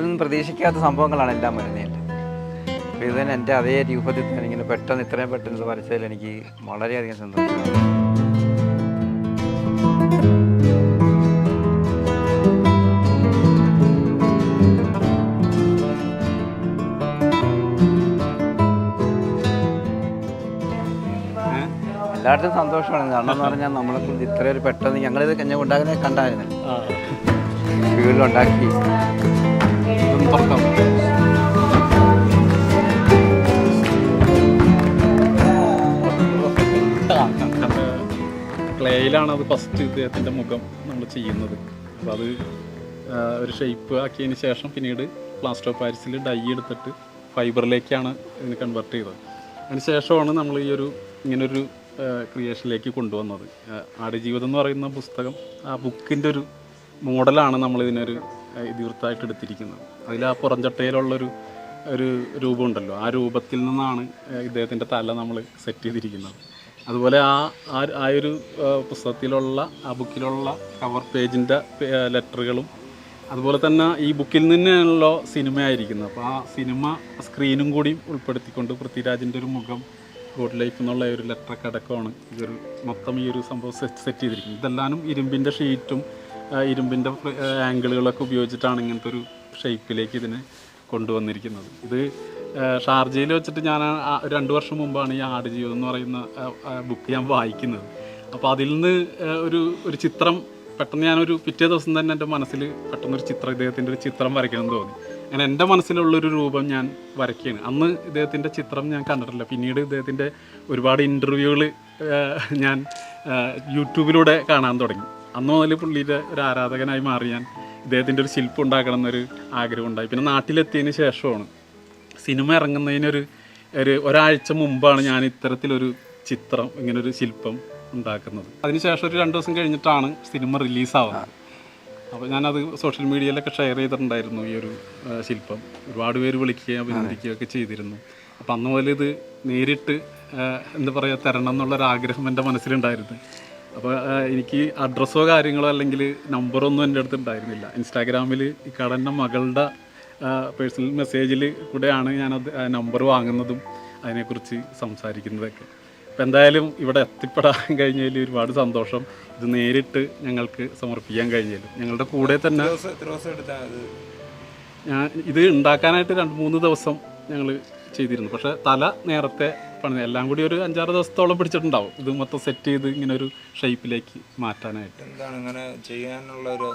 നമ്മളൊന്നും പ്രതീക്ഷിക്കാത്ത സംഭവങ്ങളാണ് എല്ലാം വരുന്നതിൽ. അപ്പോൾ ഇത് തന്നെ എന്റെ അതേ രൂപത്തിൽ തന്നെ ഇങ്ങനെ പെട്ടെന്ന് ഇത്രയും പെട്ടെന്ന് ഇത് വരച്ചതിൽ എനിക്ക് വളരെയധികം സന്തോഷമാണ് എല്ലായിടത്തും സന്തോഷമാണ്. കാരണം എന്ന് പറഞ്ഞാൽ നമ്മളെ കൊണ്ട് ഇത്രയൊരു പെട്ടെന്ന് ഞങ്ങളിത് കഞ്ഞ ഉണ്ടാകുന്നത് കണ്ടായിരുന്നു. ആ. ക്ലേയിലാണ് അത് ഫസ്റ്റ് ഇദ്ദേഹത്തിന്റെ മുഖം നമ്മൾ ചെയ്യുന്നത്. അപ്പോൾ അത് ഒരു ഷേപ്പ് ആക്കിയതിന് ശേഷം പിന്നീട് പ്ലാസ്റ്റർ പാരിസിൽ ഡൈ എടുത്തിട്ട് ഫൈബറിലേക്കാണ് ഇതിന് കൺവെർട്ട് ചെയ്തത്. അതിന് ശേഷമാണ് നമ്മൾ ഈ ഒരു ഇങ്ങനൊരു ക്രിയേഷനിലേക്ക് കൊണ്ടുവന്നത്. ആടുജീവിതം എന്ന് പറയുന്ന പുസ്തകം ആ ബുക്കിന്റെ ഒരു മോഡലാണ് നമ്മൾ ഇതിനൊരു ആ, ഇതിവൃത്തായിട്ട് എടുത്തിരിക്കുന്നത്. അതിൽ ആ പുറഞ്ചട്ടയിലുള്ളൊരു ഒരു രൂപമുണ്ടല്ലോ. ആ രൂപത്തിൽ നിന്നാണ് ഇദ്ദേഹത്തിന്റെ തല നമ്മൾ സെറ്റ് ചെയ്തിരിക്കുന്നത്. അതുപോലെ ആ ആ- ഒരു പുസ്തകത്തിലുള്ള ആ ബുക്കിലുള്ള കവർ പേജിന്റെ ലെറ്ററുകളും അതുപോലെ തന്നെ ഈ ബുക്കിൽ നിന്നാണല്ലോ സിനിമ ആയിരിക്കുന്നത് അപ്പോൾ ആ സിനിമ സ്ക്രീനും കൂടി ഉൾപ്പെടുത്തിക്കൊണ്ട് പൃഥ്വിരാജിന്റെ ഒരു മുഖം ഗോഡ് ലൈഫ് എന്നുള്ള ഒരു ലെറ്റർ അടക്കമാണ് ഇതൊരു മൊത്തം ഈ ഒരു സംഭവം സെറ്റ് സെറ്റ് ചെയ്തിരിക്കുന്നത്. ഇതെല്ലാനും ഇരുമ്പിന്റെ ഷീറ്റും ഇരുമ്പിന്റെ ആംഗിളുകളൊക്കെ ഉപയോഗിച്ചിട്ടാണ് ഇങ്ങനത്തെ ഒരു ഷേപ്പിലേക്ക് ഇതിനെ കൊണ്ടുവന്നിരിക്കുന്നത്. ഇത് ഷാർജയിൽ വെച്ചിട്ട് ഞാൻ രണ്ട് വർഷം മുമ്പാണ് ഈ ആട് ജീവിതം എന്ന് പറയുന്ന ബുക്ക് ഞാൻ വായിക്കുന്നത്. അപ്പോൾ അതിൽ നിന്ന് ഒരു ഒരു ചിത്രം പെട്ടെന്ന് ഞാനൊരു പിറ്റേ ദിവസം തന്നെ എന്റെ മനസ്സിൽ പെട്ടെന്നൊരു ചിത്രം ഇദ്ദേഹത്തിന്റെ ഒരു ചിത്രം വരയ്ക്കണം എന്ന് തോന്നി. അങ്ങനെ എന്റെ മനസ്സിലുള്ളൊരു രൂപം ഞാൻ വരയ്ക്കുകയാണ്. അന്ന് ഇദ്ദേഹത്തിന്റെ ചിത്രം ഞാൻ കണ്ടിട്ടില്ല. പിന്നീട് ഇദ്ദേഹത്തിന്റെ ഒരുപാട് ഇന്റർവ്യൂകൾ ഞാൻ യൂട്യൂബിലൂടെ കാണാൻ തുടങ്ങി. അന്ന് മുതൽ പുള്ളിയുടെ ഒരു ആരാധകനായി മാറി ഞാൻ ഇദ്ദേഹത്തിന്റെ ഒരു ശില്പം ഉണ്ടാക്കണം എന്നൊരു ആഗ്രഹം ഉണ്ടായി. പിന്നെ നാട്ടിലെത്തിയതിന് ശേഷമാണ് സിനിമ ഇറങ്ങുന്നതിനൊരു ഒരു ഒരാഴ്ച മുമ്പാണ് ഞാൻ ഇത്തരത്തിലൊരു ചിത്രം ഇങ്ങനൊരു ശില്പം ഉണ്ടാക്കുന്നത്. അതിനുശേഷം ഒരു രണ്ട് ദിവസം കഴിഞ്ഞിട്ടാണ് സിനിമ റിലീസാവുന്നത്. അപ്പോൾ ഞാനത് സോഷ്യൽ മീഡിയയിലൊക്കെ ഷെയർ ചെയ്തിട്ടുണ്ടായിരുന്നു ഈ ഒരു ശില്പം. ഒരുപാട് പേര് വിളിക്കുകയും അഭിനന്ദിക്കുകയൊക്കെ ചെയ്തിരുന്നു. അപ്പം അന്ന് മുതൽ ഇത് നേരിട്ട് എന്താ പറയുക തരണം എന്നുള്ളൊരാഗ്രഹം എന്റെ മനസ്സിലുണ്ടായിരുന്നു. അപ്പോൾ എനിക്ക് അഡ്രസ്സോ കാര്യങ്ങളോ അല്ലെങ്കിൽ നമ്പറൊന്നും എന്റെ അടുത്ത് ഉണ്ടായിരുന്നില്ല. ഇൻസ്റ്റാഗ്രാമിൽ ഈ കടന്റെ മകളുടെ പേഴ്സണൽ മെസ്സേജിൽ കൂടെയാണ് ഞാനത് നമ്പർ വാങ്ങുന്നതും അതിനെക്കുറിച്ച് സംസാരിക്കുന്നതൊക്കെ. അപ്പോൾ എന്തായാലും ഇവിടെ എത്തിപ്പെടാൻ കഴിഞ്ഞതിൽ ഒരുപാട് സന്തോഷം. ഇത് നേരിട്ട് ഞങ്ങൾക്ക് സമർപ്പിക്കാൻ കഴിഞ്ഞാൽ ഞങ്ങളുടെ കൂടെ തന്നെ ഞാൻ ഇത് ഉണ്ടാക്കാനായിട്ട് രണ്ട് മൂന്ന് ദിവസം ഞങ്ങൾ ചെയ്തിരുന്നു. പക്ഷേ തല നേരത്തെ പണി എല്ലാം കൂടി ഒരു അഞ്ചാറ് ദിവസത്തോളം പിടിച്ചിട്ടുണ്ടാവും. ഇത് മൊത്തം സെറ്റ് ചെയ്ത് ഇങ്ങനെ ഒരു ഷേപ്പിലേക്ക് മാറ്റാനായിട്ട്. എന്താണ് ഇങ്ങനെ ചെയ്യാനുള്ള ഒരു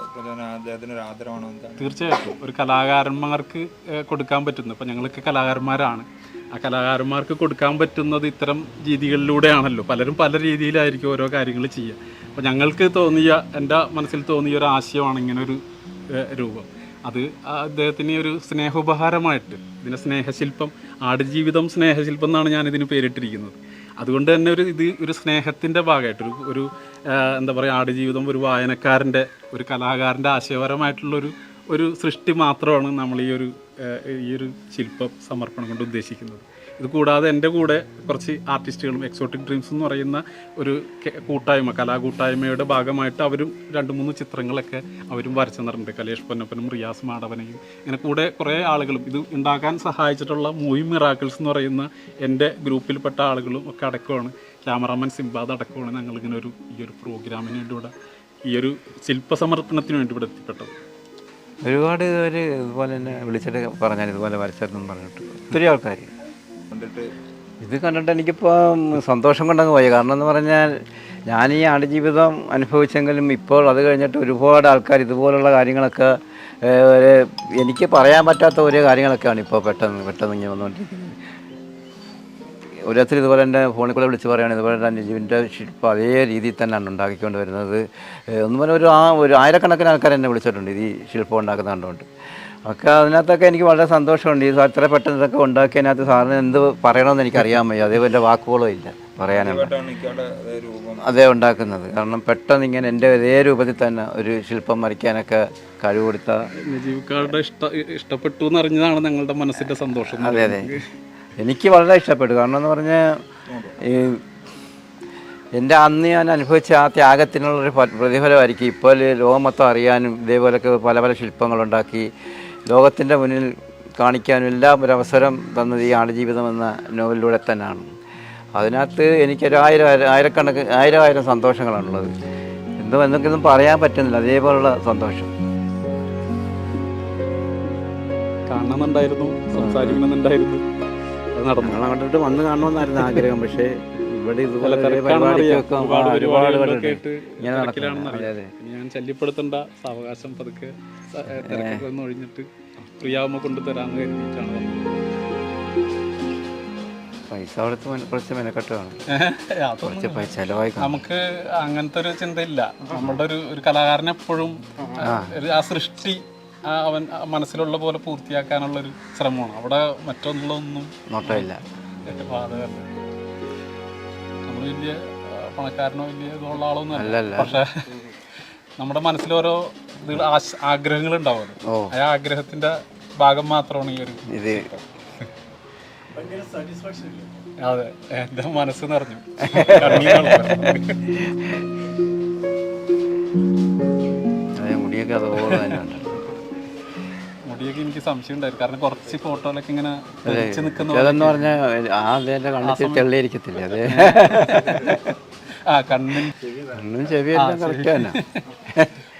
അദ്ദേഹത്തിന് ഒരു ആദരവാണോ തീർച്ചയായിട്ടും. ഒരു കലാകാരന്മാർക്ക് കൊടുക്കാൻ പറ്റുന്നു. ഇപ്പം ഞങ്ങളൊക്കെ കലാകാരന്മാരാണ്. ആ കലാകാരന്മാർക്ക് കൊടുക്കാൻ പറ്റുന്നത് ഇത്തരം രീതികളിലൂടെയാണല്ലോ. പലരും പല രീതിയിലായിരിക്കും ഓരോ കാര്യങ്ങൾ ചെയ്യുക. അപ്പോൾ ഞങ്ങൾക്ക് തോന്നിയ എന്റെ മനസ്സിൽ തോന്നിയ ഒരു ആശയമാണ് ഇങ്ങനെ ഒരു രൂപം. അത് അദ്ദേഹത്തിന് ഒരു സ്നേഹോപഹാരമായിട്ട് ഇതിനെ സ്നേഹശില്പം ആടുജീവിതം സ്നേഹശില്പം എന്നാണ് ഞാൻ ഇതിന് പേരിട്ടിരിക്കുന്നത്. അതുകൊണ്ട് തന്നെ ഒരു ഇത് ഒരു സ്നേഹത്തിന്റെ ഭാഗമായിട്ട് ഒരു ഒരു എന്താ പറയുക ആടുജീവിതം ഒരു വായനക്കാരന്റെ ഒരു കലാകാരന്റെ ആശയപരമായിട്ടുള്ളൊരു ഒരു സൃഷ്ടി മാത്രമാണ് നമ്മൾ ഈ ഒരു ഈ ഒരു ശില്പ സമർപ്പണം കൊണ്ട് ഉദ്ദേശിക്കുന്നത്. ഇത് കൂടാതെ എന്റെ കൂടെ കുറച്ച് ആർട്ടിസ്റ്റുകളും എക്സോട്ടിക് ഡ്രീംസ് എന്ന് പറയുന്ന ഒരു കൂട്ടായ്മ കലാകൂട്ടായ്മയുടെ ഭാഗമായിട്ട് അവരും രണ്ട് മൂന്ന് ചിത്രങ്ങളൊക്കെ അവരും വരച്ചു തന്നിട്ടുണ്ട് കലേഷ് പൊന്നപ്പനും റിയാസ് മാടവനെയും. ഇങ്ങനെ കൂടെ കുറേ ആളുകളും ഇത് ഉണ്ടാക്കാൻ സഹായിച്ചിട്ടുള്ള മൂവി മിറാക്കിൾസ് എന്ന് പറയുന്ന എന്റെ ഗ്രൂപ്പിൽപ്പെട്ട ആളുകളും ഒക്കെ അടക്കമാണ്. ക്യാമറാമാൻ സിംബാദ് അടക്കമാണ് ഞങ്ങളിങ്ങനെ ഒരു ഈ ഒരു പ്രോഗ്രാമിന് വേണ്ടി ഈ ഒരു ശില്പസമർപ്പണത്തിന് വേണ്ടി ഇവിടെ എത്തിപ്പെട്ടത്. ഒരുപാട് ഇതുവരെ ഇതുപോലെ തന്നെ വിളിച്ചിട്ട് പറഞ്ഞാൽ ഇതുപോലെ വരച്ചെന്നും പറഞ്ഞിട്ട് ഒത്തിരി ആൾക്കാർ കണ്ടിട്ട്? ഇത് കണ്ടിട്ട് എനിക്കിപ്പോൾ സന്തോഷം കൊണ്ടങ്ങ് പോയി. കാരണം എന്ന് പറഞ്ഞാൽ ഞാൻ ഈ ആടുജീവിതം അനുഭവിച്ചെങ്കിലും ഇപ്പോൾ അത് കഴിഞ്ഞിട്ട് ഒരുപാട് ആൾക്കാർ ഇതുപോലുള്ള കാര്യങ്ങളൊക്കെ എനിക്ക് പറയാൻ പറ്റാത്ത ഓരോ കാര്യങ്ങളൊക്കെയാണ് ഇപ്പോൾ പെട്ടെന്ന് പെട്ടെന്ന് ഇങ്ങനെ വന്നുകൊണ്ടിരിക്കുന്നത്. ഓരോരുത്തർ ഇതുപോലെ തന്നെ ഫോണിൽ കൂടെ വിളിച്ച് പറയുകയാണ് ഇതുപോലെ തന്നെ ജീവന്റെ ശില്പം അതേ രീതിയിൽ തന്നെയാണ് ഉണ്ടാക്കിക്കൊണ്ട് വരുന്നത്. ഒന്നുപോലെ ഒരു ആ ഒരു ആയിരക്കണക്കിന് ആൾക്കാർ എന്നെ വിളിച്ചിട്ടുണ്ട് ഈ ശില്പം ഉണ്ടാക്കുന്ന കണ്ടുകൊണ്ട്. ഒക്കെ അതിനകത്തൊക്കെ എനിക്ക് വളരെ സന്തോഷമുണ്ട്. ഈ അത്ര ഇത്ര പെട്ടെന്ന് ഇതൊക്കെ ഉണ്ടാക്കിയതിനകത്ത് സാറിന് എന്ത് പറയണമെന്ന് എനിക്ക് അറിയാൻ വയ്യ അതേപോലെ വാക്കുകളോ ഇല്ല പറയാനുള്ള അതേ രൂപം. അതേ ഉണ്ടാക്കുന്നത്. കാരണം പെട്ടെന്ന് ഇങ്ങനെ എന്റെ ഇതേ രൂപത്തിൽ തന്നെ ഒരു ശില്പം വരയ്ക്കാനൊക്കെ കഴിവ് കൊടുത്ത ഇഷ്ട ഇഷ്ടപ്പെട്ടു എന്ന് അറിഞ്ഞതാണ് ഞങ്ങളുടെ മനസ്സിന്റെ സന്തോഷം. അതെ അതെ. എനിക്ക് വളരെ ഇഷ്ടപ്പെട്ടു. കാരണം എന്ന് പറഞ്ഞാൽ ഈ എന്റെ അന്ന് ഞാൻ അനുഭവിച്ച ആ ത്യാഗത്തിനുള്ളൊരു പ്രതിഫലമായിരിക്കും. ഇപ്പോൾ ലോകം മൊത്തം അറിയാനും ഇതേപോലൊക്കെ പല പല ശില്പങ്ങളുണ്ടാക്കി ലോകത്തിന്റെ മുന്നിൽ കാണിക്കാനും എല്ലാം ഒരു അവസരം തന്നത് ഈ ആടുജീവിതം എന്ന നോവലിലൂടെ തന്നെയാണ്. അതിനകത്ത് എനിക്കൊരു ആയിരം ആയിരം- ആയിരക്കണക്കിന് ആയിരം ആയിരം സന്തോഷങ്ങളാണുള്ളത്. എന്തോ എന്തെങ്കിലും പറയാൻ പറ്റുന്നില്ല അതേപോലുള്ള സന്തോഷം. കാണണമെന്നുണ്ടായിരുന്നു സംസാരിക്കണമെന്നുണ്ടായിരുന്നു. അത് നടന്നു. കണ്ടിട്ട് വന്ന് കാണണമെന്നായിരുന്നു ആഗ്രഹം പക്ഷേ ഇവിടെ ഇതുപോലെ. പരിപാടിക്കൊക്കെ ഒരുപാട് പേരുണ്ട്. ഇങ്ങനെ തിരക്കിലാണെന്ന് അതെ അതെ. ഞാൻ ശല്യപ്പെടുത്തേണ്ട സാവകാശം പതുക്കെ തിരക്കൊക്കെ ഒഴിഞ്ഞിട്ട് ഫ്രീയാവുമ്പോൾ കൊണ്ടുതരാന്ന് കരുതിയിട്ടാണ് പൈസ മെന- കുറച്ച് മെനക്കെട്ടാണ് കുറച്ച് പൈസ ചിലവായി നമുക്ക് അങ്ങനത്തെ ഒരു ചിന്തയില്ല. നമ്മുടെ ഒരു ഒരു കലാകാരൻ എപ്പോഴും ആ. സൃഷ്ടി അവൻ മനസ്സിലുള്ള പോലെ പൂർത്തിയാക്കാനുള്ള ഒരു ശ്രമമാണ്. അവിടെ മറ്റൊന്നുള്ളതൊന്നും നോട്ടമില്ല. നമ്മൾ വലിയ പണക്കാരനോ വലിയ ഇതുള്ള ആളൊന്നും അല്ല. പക്ഷെ നമ്മുടെ മനസ്സിൽ ഓരോ ഇത് ആഗ്രഹങ്ങൾ ഉണ്ടാവുമല്ലോ. ആ ആഗ്രഹത്തിന്റെ ഭാഗം മാത്രമാണ് ഈ ഒരു ഇത് അതെ എന്റെ മനസ്സ് നിറഞ്ഞു. മുടിയൊക്കെ അതുപോലെ തന്നെ മുടിയൊക്കെ എനിക്ക് സംശയം ഉണ്ടായിരുന്നു കാരണം കുറച്ച് ഫോട്ടോയിലൊക്കെ ഇങ്ങനെ അതെന്ന് പറഞ്ഞാൽ ആ തെള്ളിയിരിക്കത്തില്ല അതെ ആ കണ്ണും കണ്ണും കറക്റ്റ് തന്നെ.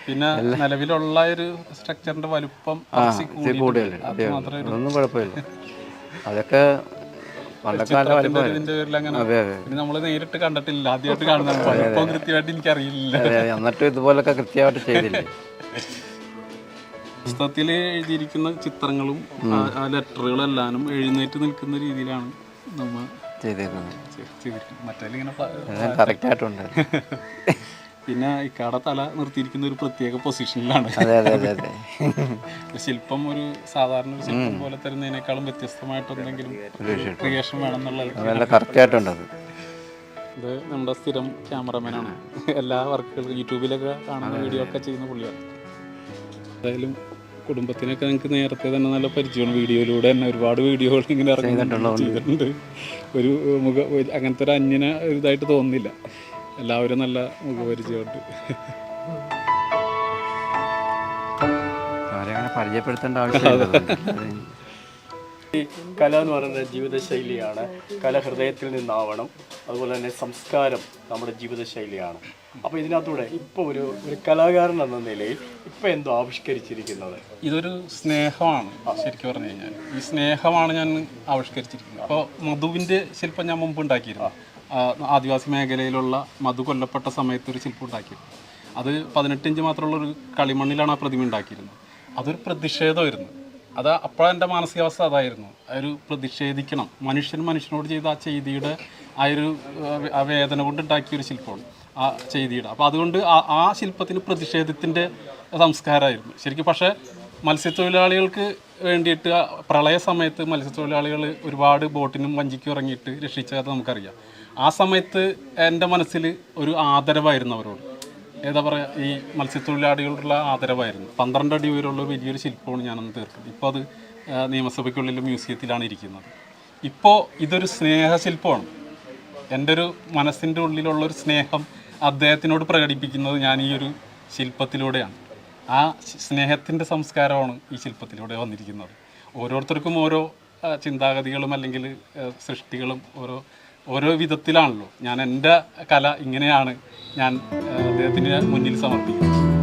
പിന്നെ നിലവിലുള്ള ഒരു സ്ട്രക്ചറിന്റെ വലുപ്പം കുഴപ്പമില്ല. അതൊക്കെ നേരിട്ട് കണ്ടിട്ടില്ല. ആദ്യമായിട്ട് കാണുന്നതാണ്. വലുപ്പം കൃത്യമായിട്ട് എനിക്കറിയില്ല. അതെ അതെ. എന്നിട്ടും ഇതുപോലൊക്കെ കൃത്യമായിട്ട് ചെയ്തില്ലേ? പുസ്തകത്തിൽ എഴുതിയിരിക്കുന്ന ചിത്രങ്ങളും ആ- ലെറ്ററുകളെല്ലാനും എഴുന്നേറ്റ് നിൽക്കുന്ന രീതിയിലാണ് നമ്മൾ ചെയ്തേക്കുന്നത്. എല്ലാം പിന്നെ ഇക്കാടെ തല നിർത്തിയിരിക്കുന്ന ഒരു പ്രത്യേക പൊസിഷനിലാണ് ശില്പം ഒരു സാധാരണ ഒരു ശില്പം പോലെ തരുന്നതിനേക്കാളും വ്യത്യസ്തമായിട്ട് എന്തെങ്കിലും ക്രിയേഷൻ വേണം എന്നുള്ള അതെല്ലാം കറക്റ്റായിട്ടുണ്ട് അത്. ഇത് നമ്മുടെ സ്ഥിരം ക്യാമറമാനാണ് എല്ലാ വർക്കുകളും യൂട്യൂബിലൊക്കെ കാണുന്ന വീഡിയോ ഒക്കെ ചെയ്യുന്ന പുള്ളിയാണ്. എന്തായാലും കുടുംബത്തിനൊക്കെ നിങ്ങൾക്ക് നേരത്തെ തന്നെ നല്ല പരിചയമാണ്. വീഡിയോയിലൂടെ തന്നെ ഒരുപാട് വീഡിയോകൾ ഇങ്ങനെ ഇറങ്ങി ചെയ്തിട്ടുണ്ട്. ഒരു മുഖ ഒരു- അങ്ങനത്തെ ഒരു അന്യന ഇതായിട്ട് തോന്നുന്നില്ല. എല്ലാവരും നല്ല മുഖപരിചയമുണ്ട്. പരിചയപ്പെടുത്തേണ്ട ആവശ്യമില്ല. കല എന്ന് പറയുന്നത് ജീവിതശൈലിയാണ്. കല ഹൃദയത്തിൽ നിന്നാവണം. അതുപോലെ തന്നെ സംസ്കാരം നമ്മുടെ ജീവിതശൈലിയാണ്. അപ്പോൾ ഇതിനകത്തൂടെ ഇപ്പോൾ ഒരു ഒരു കലാകാരൻ എന്ന നിലയിൽ ഇപ്പോൾ എന്തോ ആവിഷ്കരിച്ചിരിക്കുന്നത്? ഇതൊരു സ്നേഹമാണ് ശരിക്കും പറഞ്ഞു കഴിഞ്ഞാൽ. ഈ സ്നേഹമാണ് ഞാൻ ആവിഷ്കരിച്ചിരിക്കുന്നത്. അപ്പോൾ മധുവിന്റെ ശില്പം ഞാൻ മുമ്പ് ഉണ്ടാക്കിയിരുന്നു. ആദിവാസി മേഖലയിലുള്ള മധു കൊല്ലപ്പെട്ട സമയത്ത് ഒരു ശില്പം ഉണ്ടാക്കിയിരുന്നു. അത് പതിനെട്ടിഞ്ച് മാത്രമുള്ള ഒരു കളിമണ്ണിലാണ് ആ പ്രതിമ ഉണ്ടാക്കിയിരുന്നത്. അതൊരു പ്രതിഷേധമായിരുന്നു. അത് അപ്പോഴാണ് എന്റെ മാനസികാവസ്ഥ അതായിരുന്നു. ഒരു പ്രതിഷേധിക്കണം. മനുഷ്യൻ മനുഷ്യനോട് ചെയ്ത ആ ചെയ്തിയുടെ ആ ഒരു വേദന കൊണ്ട് ഉണ്ടാക്കിയ ഒരു ശില്പമാണ്. ആ ചെയ്തിയുടെ അപ്പോൾ അതുകൊണ്ട് ആ ശില്പത്തിന് പ്രതിഷേധത്തിന്റെ സംസ്കാരമായിരുന്നു. ശരിക്കും പക്ഷേ മത്സ്യത്തൊഴിലാളികൾക്ക് വേണ്ടിയിട്ട് പ്രളയ സമയത്ത് മത്സ്യത്തൊഴിലാളികൾ ഒരുപാട് ബോട്ടിനും വഞ്ചിക്കും ഇറങ്ങിയിട്ട് രക്ഷിച്ചത് നമുക്കറിയാം. ആ സമയത്ത് എന്റെ മനസ്സിൽ ഒരു ആദരവായിരുന്നു അവരോട്. ഏതാ പറയുക ഈ മത്സ്യത്തൊഴിലാളികളുള്ള ആദരവായിരുന്നു. പന്ത്രണ്ട് അടി ഉയരമുള്ള വലിയൊരു ശില്പമാണ് ഞാനന്ന് തീർക്കുന്നത് ഇപ്പോൾ അത് നിയമസഭയ്ക്കുള്ളിൽ മ്യൂസിയത്തിലാണ് ഇരിക്കുന്നത്. ഇപ്പോൾ ഇതൊരു സ്നേഹശില്പമാണ്. എന്റെ ഒരു മനസ്സിന്റെ ഉള്ളിലുള്ള ഒരു സ്നേഹം അദ്ദേഹത്തിനോട് പ്രകടിപ്പിക്കുന്നത് ഞാൻ ഈ ഒരു ശില്പത്തിലൂടെയാണ്. ആ സ്നേഹത്തിന്റെ സംസ്കാരമാണ് ഈ ശില്പത്തിലൂടെ വന്നിരിക്കുന്നത്. ഓരോരുത്തർക്കും ഓരോ ചിന്താഗതികളും അല്ലെങ്കിൽ സൃഷ്ടികളും ഓരോ ഓരോ വിധത്തിലാണല്ലോ. ഞാൻ എന്റെ കല ഇങ്ങനെയാണ് ഞാൻ അദ്ദേഹത്തിന് മുന്നിൽ സമർപ്പിക്കുന്നത്.